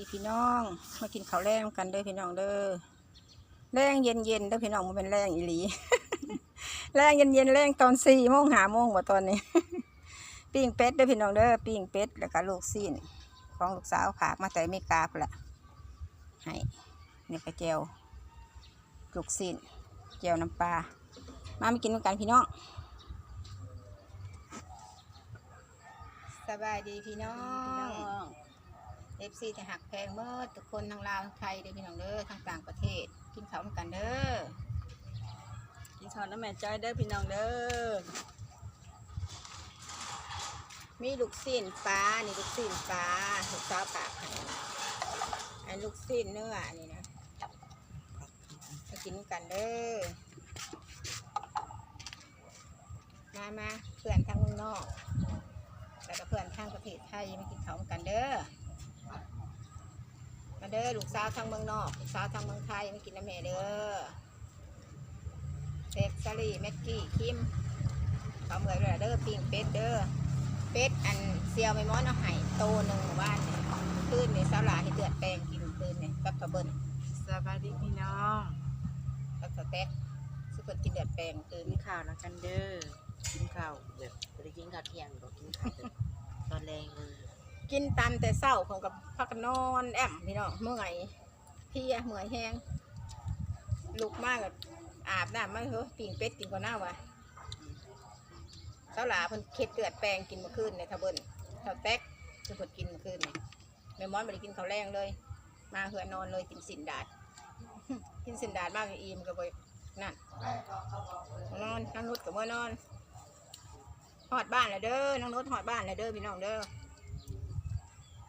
ดีพี่น้อง มากินข้าวแรงกันเด้อพี่น้องเด้อแรงเย็นเย็นเด้อพี่น้องมันเป็นแรงอีหลีแรงเย็นเย็นแรงตอนสี่โมงหาโมงว่าตอนนี้ปิ้งเป็ดเด้อพี่น้องเด้อปิ้งเป็ดแล้วก็ลูกซีนของลูกสาวฝากมาแต่อเมริกาพุ่นละให้เนี่ยกระเจียวลูกซีนเจียวน้ำปลามามากินกันพี่น้องสบายดีพี่น้อง เอฟซีจะหักแพงเมื่อทุกคนทั้งลาวทั้งไทยเด้อพี่น้องเด้อทั้งต่างประเทศ กินข้าวด้วยกันเด้อกินข้าวน้ำแม่จ้อยเด้อพี่น้องเด้อมีลูกซีนปลานี่ลูกซีนปลาลูกสาวปากให้อันลูกซีนเนื้อนี่นะมากินกันเด้อมามาเพื่อนทางเมืองนอก แล้วก็เพื่อนทางประเทศไทยมากินข้าวกันเด้อ เด้อลูกสาวทางเมืองนอกลูกสาวทางเมืองไทยมากินน้ำแม่เด้อเซ็กซารีแม็กกี้คิมเขาเมื่อยเลยเด้อปิ้งเป็ดเด้อเป็ดอันเซียวไม่ม้อนเอาไห้โตหนึ่งว่านเนี่ยคืนนี่สาวหลาให้เดือดแปลงกินคืนนี่กับกระเบิ้ลสบายดีพี่น้องกับกระแตกสุกคนกินเดือดแปลงคืนกินข้าวนะกันเด้อกินข้าวแบบบ่ได้กินข้าวเที่ยงก็กินข้าวแบบตอนแรงเลย กินตามแต่เศร้าผมกับพักนอนแอมพี่น้องเมื่อยเพลียเมื่อยแห้งลุกมากกับอาบน้ำมาเถอะปิ้งเป็ดกินก่อนหน้าวะเจ้าหลาเพิ่นเค็ดเลือดแปลงกินเมื่อคืนในทะเบิ้ลเท่าแตกคือเพิ่นกินเมื่อคืนแม่มอนไม่ได้กินข้าวแรงเลย มาเหือนอนเลยกินสินดาดกินสินดาดมากอิ่มก็ไปนั่นนอนนั่งนุดกับเมื่อนอนหอดบ้านแล้วเด้อนั่งนุดหอดบ้านแล้วเด้อพี่น้องเด้อ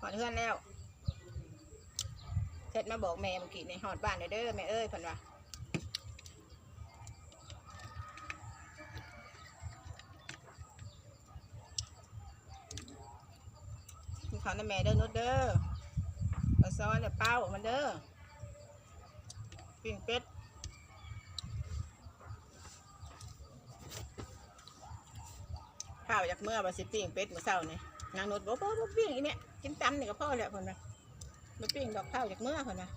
หอดเฮือนแล้วเสร็จมาบอกแม่เมื่อกี้ในหอดบ้านเด้อแม่เอ้ยเพิ่นว่ากินข้าวน้ำแม่เด้อนุดเด้อมาซ้อนเดี๋ยวเป้ามันเด้อปิ้งเป็ดข้าวจากเมื่อมาสิปิ้งเป็ดเมื่อเช้านี่ นางนดบอกบ่บ่ปิ้งอีเนี่ยกินตำนี่ก็พอแล้วคนนะมาปิ้งดอกข้าวจากเมื่อคนนะ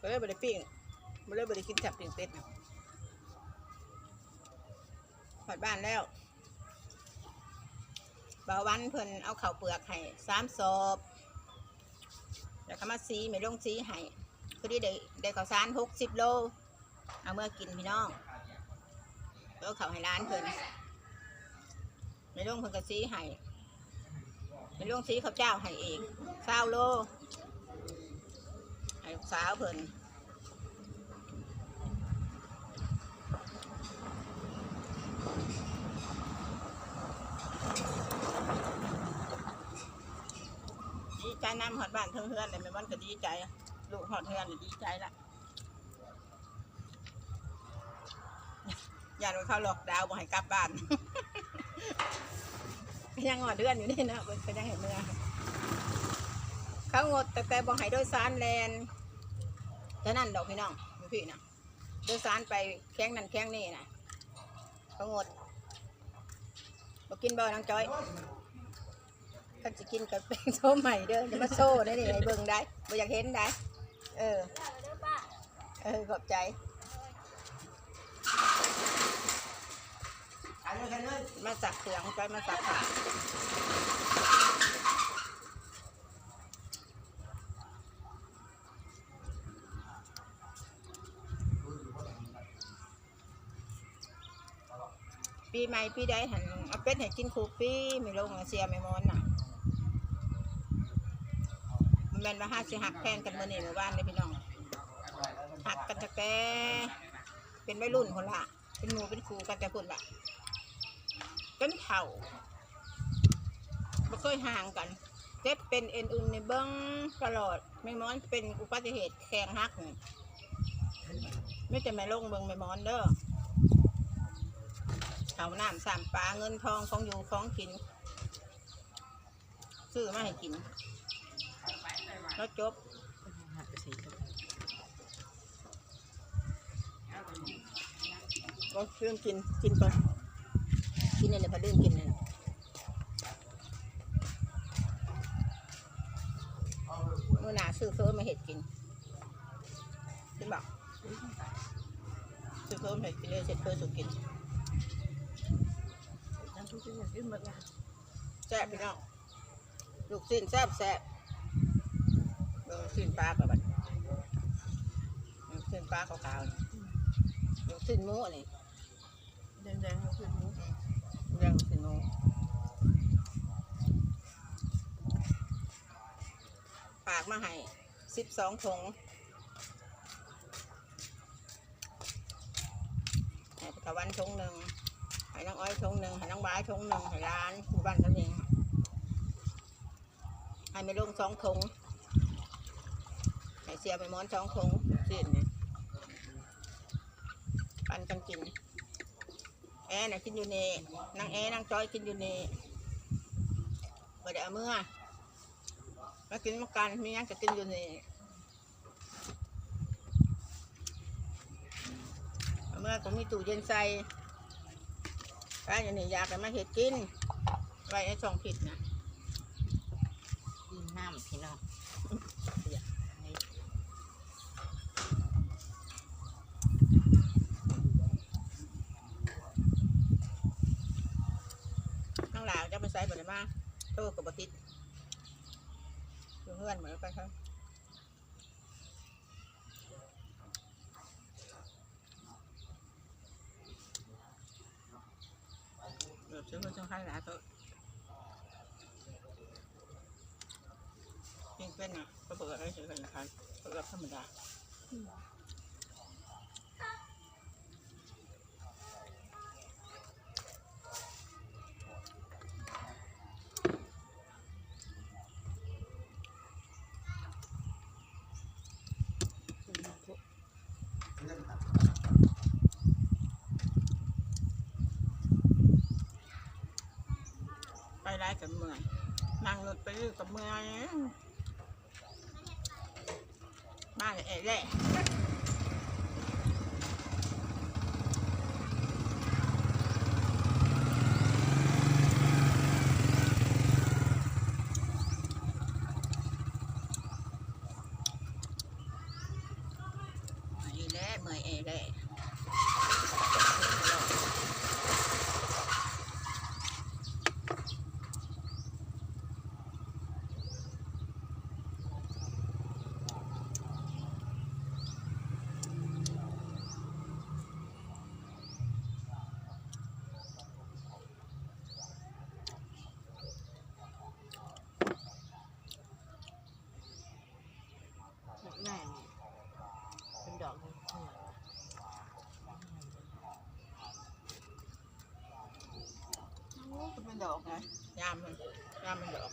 ก็เลยบ่ได้ปิ้งบ่เลยบ่ได้กินจับปิ้งเป็ดนะหอดบ้านแล้วบาวันเพิ่นเอาข้าวเปลือกให้สามศพแล้วก็มาซีไม่ลงซีให้คือที่ได้ได้ข้าวสารหกสิบโล เอาเมื่อกินพี่น้องแล้วเขาวให้ร้านเพิ่นไม่ลงเพิ่นก็ซีให้ ไม่ลงซีข้าวเจ้าให้เองเศร้าโลให้ลูกสาวเพิ่นดีใจน้ำหอดบ้านเทิงเฮือนเลยแม่มันก็ดีใจ ลูกหอดเฮือนดีใจละอย่าว่าเขาหลอกดาวบ่ให้กลับบ้าน ยังหอดเดือนอยู่นี่นะเพิ่นก็ยังเห็นเมื่อเขางดแต่แต่บ่ให้โดยสารแลนเท่านั้นดอกพี่น้องพี่นะโดยสารไปแข้งนั่นแข้งนี่นะเขางดบ่กินบ่น้องจ้อยก็จะกินกับเป็นโซ่ใหม่เด้อจะมาโซ่ได้นี่ให้เบิ่งได้บ่อยากเห็นได้ เออ เออขอบใจ มาสักเสียงไปมาสักขาปีใหม่ปีใดหันเอาเป็ดให้กินคูปีไม่ลงเสียไม่มอนน่ะมันแม่นว่าห้าสิหักแทนกันมื่อนี้เมื่อวานเลยพี่น้องหักกันแต่แต่เป็นวัยรุ่นคนละเป็นหมูเป็นครูกันแต่คนละ จนเฒ่าไม่เคยห่างกัน เจ็บเป็นเอ็นอุ่นในเบิ้งตลอดไม่ม้อนเป็นอุบัติเหตุแข้งหักไม่จะม่ลงเบิ้งไม่ม้อนเด้อเขาน้ำสามปลาเงินทองของอยู่ของกิน ซื้อมาให้กิน แล้วจบก็เรื่องกินกินก่อน นนี่แหละพอเรื่องกินนี่นมื่อหนาซื้อเสริมาเห็ดกินกินบอกซื้อเพิ่มเห็ดกินเลยเสร็จเพิ่มสุกกินน้ำทุกสิ่งอย่างที่หมดละแซ่บพี่น้องลูกสิ้นแซ่บแซ่บเบิ่งสิ้นปลากับบัดลูกสิ้นปลาขาวๆลูกสิ้นหมูนี่แดงๆก็คือหมูเรื่อ งสิ้นฝากมาให้สิบสองถุงให้ตะวันถุงหนึ่งให้น้องอ้อยถุงหนึ่งให้น้องบ้ายถุงหนึ่งให้ร้านหมู่บ้านตัวเองให้ไม่ลงสองถุงให้เสียไปหมอนสองถุงสิ้นปันกันกิน ร์น่ะกินอยู่นี่นางแอร์นางจอยกินอยู่นี่บ่ได้เอามื่อมากินมากันมียังจะกินอยู่นี่เอามื่อก็มีตู้เย็นใส่ร้านอย่างนี้อยากให้มาเห็ดกินไว้ในช่องผิดนะกินน้ำพี่น้อง ข้างหลังจะไปใส่บ่ได้มาโตกับบติดอยู่เพื่อนเหมือนกันครับเดี๋ยวซื้อเพื่อนช่องข้างหลังโตะยิ่งเป็นอะก็เปิดให้ซื้อกันนะครับเปิดธรรมดา ได้กับเมื่อยนั่งรถไปกับเมื่อยมาเลยเอ๋แหละเมื่อยแหละเมื่อยเอ๋แหละ แม่นี่เป็นดอกนี่เหมือน มันเป็นดอก นะยามมันยามมันดอก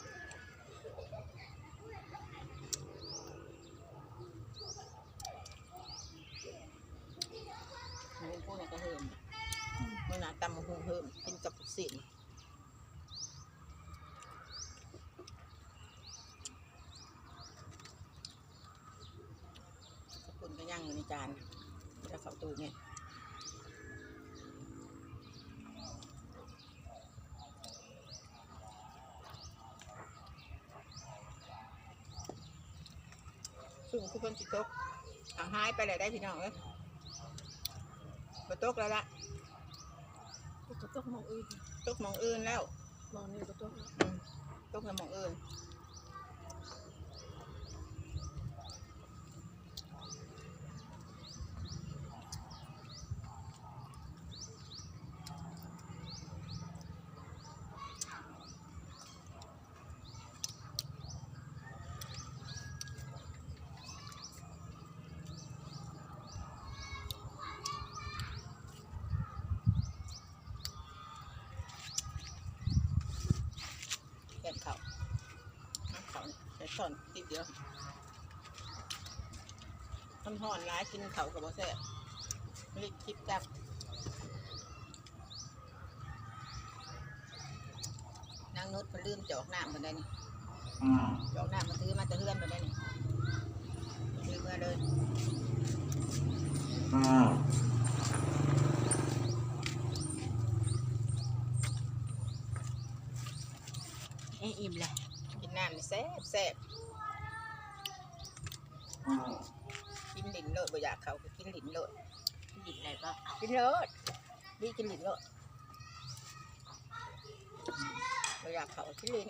หมูพวกนี้ก็เฮิมมันหนาตำมะฮุงเฮิมกินกับสินสกุลก็ย่างอยู่ในจานจะเข้าตูเนี่ย สุ่มคุกคนจิตกทางหายไปเลยได้พี่น้องเอ้ยบ่ตกแล้วล่ะก็ต้องมองอื่นตกหมองอื่นแล้ว มองนี่ก็ต้องอืมตกในหมองอื่นแกนเขาเอาเขาใส่ ช้อนติดเดียวมันห่อนร้ายกินเขากับบ่แซ่บไม่ได้คิดจับนางนุชมันลืมจอกน้ำมันได้นี่จอกน้ำมันซื้อมาจะเลื่อนมันได้นี่ลืมมาเลยให้อิ่มแหละกิ นน้ำนี่แซ่บแซ่บกินหลินโลดบ่อยากเขาก็กินหลินโลดหยิบอะไรก็เอากินโลดดีกินหลินโลดบ่อยากเขากินหลิน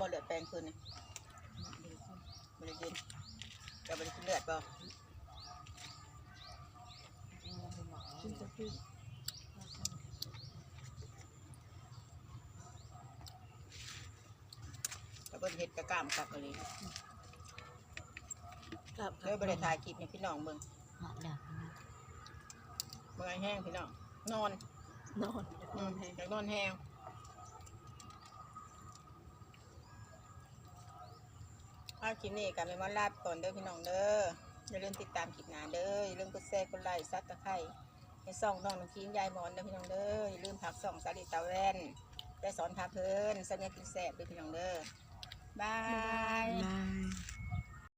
บ่เลือดแปลงคืนนี่บ่ได้กินจะบ่ได้กินเลือดบ่กินจะพี่จะเบิ่นเฮ็ดกะกล้ามคักเลยกลับเด้อบ่ได้ถ่ายคลิปให้พี่น้องเบิ่งเหาะดับเมื่อยแห้งพี่น้องนอนนอนอืมอยากนอนแห้งเอาคลิปนี้กับแม่มาลาบก่อนเด้อพี่น้องเด้ออย่าลืมติดตามคลิปหน้าเด้ออย่าลืมกดแชร์กดไลค์ซับตะไคร้ให้ส่องน้องน้องคิงยายมอนเด้อพี่น้องเด้ออย่าลืมผักส่องสาลิตาแว่นได้สอนพาเพลินสัญญากินแสบเด้อพี่น้องเด้อบาย